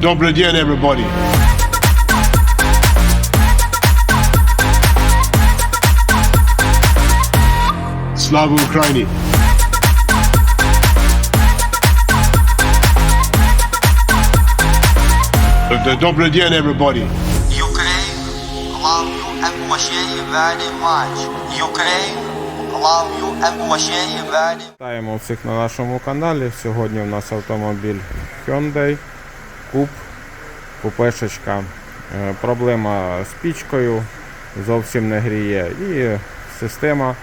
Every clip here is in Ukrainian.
Добрый день, everybody. Слава Украине! Добрый день, everybody. Ukraine, allow you and evacuate very much. Ukraine, allow you and evacuate very Вітаємо всіх на нашому каналі. Сьогодні у нас автомобіль Hyundai Coupe, купешечка. Е, Проблема з пічкою зовсім не гріє. І система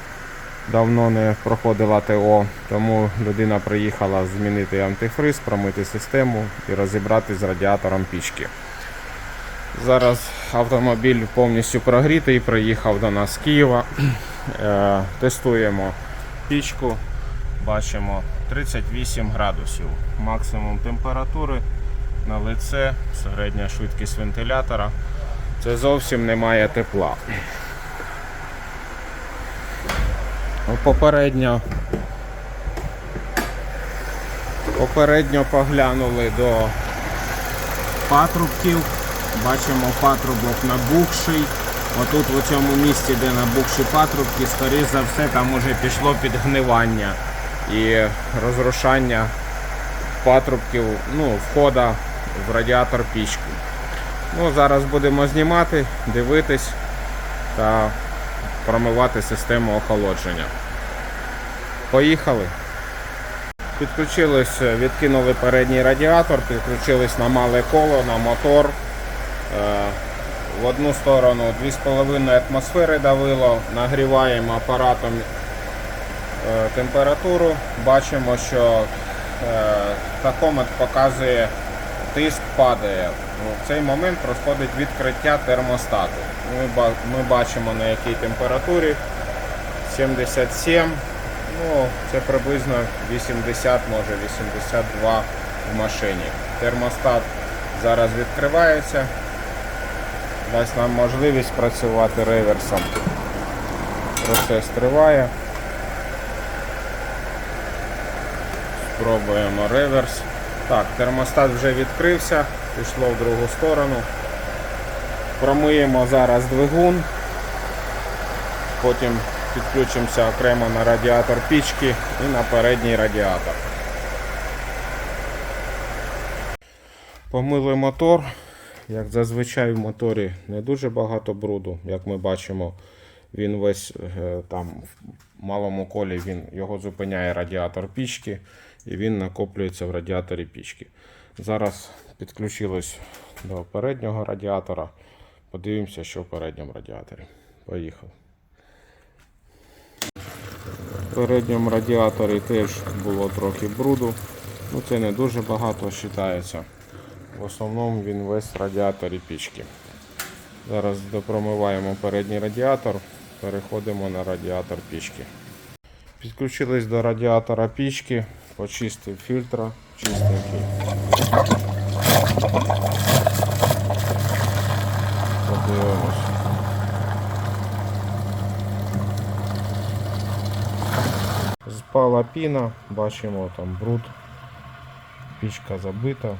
давно не проходила ТО, тому людина приїхала змінити антифриз, промити систему і розібратись з радіатором пічки. Зараз автомобіль повністю прогрітий, приїхав до нас з Києва. Е, Тестуємо пічку. Бачимо 38 градусів. Максимум температури на лице, середня швидкість вентилятора. Це зовсім немає тепла. Попередньо Попередньо поглянули до патрубків. Бачимо патрубок набухший. Отут в цьому місці, де набухші патрубки, скоріш за все, там уже пішло підгнивання і розрушання патрубків, ну, входа в радіатор пічки. Ну, зараз будемо знімати, дивитись та промивати систему охолодження. Поїхали. Підключились, е, відкинули передній радіатор, підключились на мале коло, на мотор. Е, В одну сторону 2,5 атмосфери давило, нагріваємо апаратом е, температуру. Бачимо, що тахометр показує тиск падає. Ну, В цей момент проходить відкриття термостату. Ми, ми бачимо на якій температурі 77. Ну, це приблизно 80, може 82 в машині. Термостат зараз відкривається. Дасть нам можливість працювати реверсом. Процес триває. Спробуємо реверс. Так, термостат вже відкрився, пішло в другу сторону. Промиємо зараз двигун. Потім підключимося окремо на радіатор пічки і на передній радіатор. Помили мотор. Як зазвичай в моторі не дуже багато бруду, як ми бачимо, він весь е, там в малому колі він, його зупиняє радіатор пічки і він накоплюється в радіаторі пічки. Зараз підключилось до переднього радіатора. Подивимося, що в передньому радіаторі. Поїхав. В передньому радіаторі теж було трохи бруду. Ну це не дуже багато вважається. В основному він весь в радіаторі пічки. Зараз допромиваємо передній радіатор, переходимо на радіатор пічки. Підключились до радіатора пічки, почистив фільтра, чистенький. Подивимось. Спала піна, бачимо там бруд, пічка забита.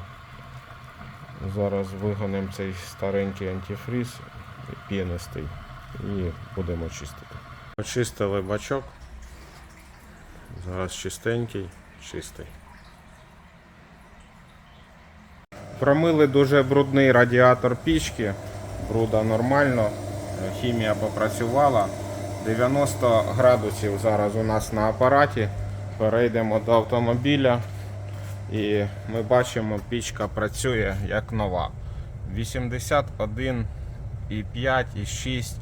Зараз вигонимо цей старенький антифріз пінистий і будемо чистити. Очистили бачок. Зараз чистенький, чистий. Промили дуже брудний радіатор пічки. Бруда нормально, хімія попрацювала. 90 градусів зараз у нас на апараті. Перейдемо до автомобіля. І ми бачимо, пічка працює як нова. 81 і 5, і 6.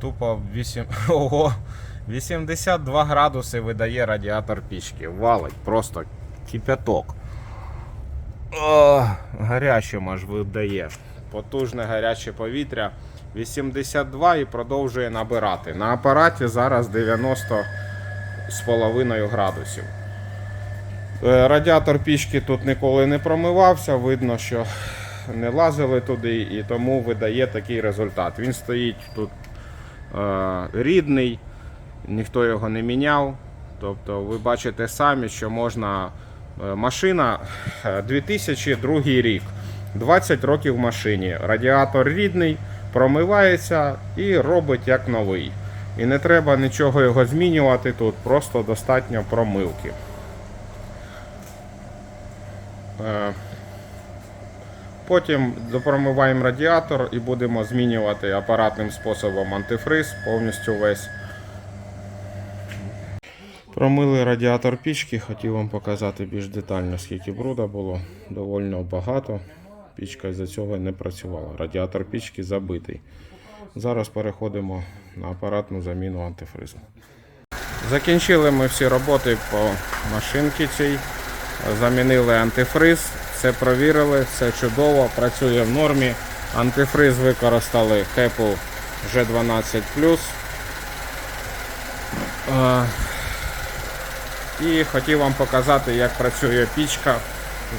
Тупо 8. Ого! 82 градуси видає радіатор пічки. Валить просто кипяток. О, гарячим аж видає. Потужне гаряче повітря. 82 і продовжує набирати. На апараті зараз 90 з половиною градусів. Е, Радіатор пічки тут ніколи не промивався, видно, що не лазили туди і тому видає такий результат. Він стоїть тут е, рідний, ніхто його не міняв. Тобто ви бачите самі, що можна. е, Машина е, 2002 рік. 20 років в машині. Радіатор рідний, промивається і робить як новий. І не треба нічого його змінювати тут, просто достатньо промивки. Е, Потім допромиваємо радіатор і будемо змінювати апаратним способом антифриз повністю весь. Промили радіатор пічки, хотів вам показати більш детально, скільки бруда було. Довольно багато. Пічка із-за цього не працювала. Радіатор пічки забитий. Зараз переходимо на апаратну заміну антифризу. Закінчили ми всі роботи по машинці цій. Замінили антифриз, все провірили, все чудово, працює в нормі. Антифриз використали Apple G12. І хотів вам показати, як працює пічка.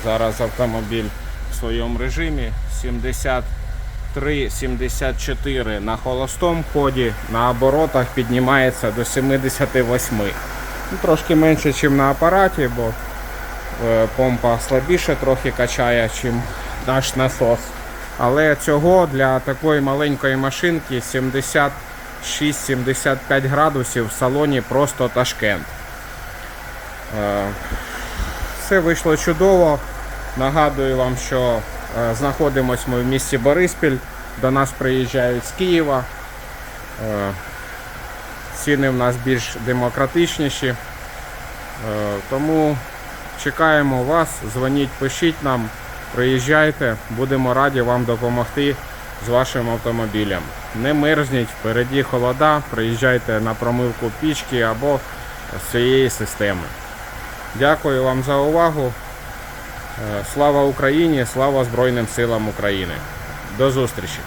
Зараз автомобіль в своєму режимі 73-74 на холостому ході, на оборотах піднімається до 78. Ну, трошки менше, ніж на апараті, бо е, помпа слабіше трохи качає, ніж наш насос. Але цього для такої маленької машинки 76-75 градусів в салоні просто ташкент. Е, Все вийшло чудово. Нагадую вам, що е, знаходимось ми в місті Бориспіль. До нас приїжджають з Києва. Е, Ціни в нас більш демократичніші. Тому чекаємо вас, дзвоніть, пишіть нам, приїжджайте, будемо раді вам допомогти з вашим автомобілем. Не мерзніть, впереді холода, приїжджайте на промивку пічки або з цієї системи. Дякую вам за увагу. Е, Слава Україні! Слава Збройним силам України! До зустрічі!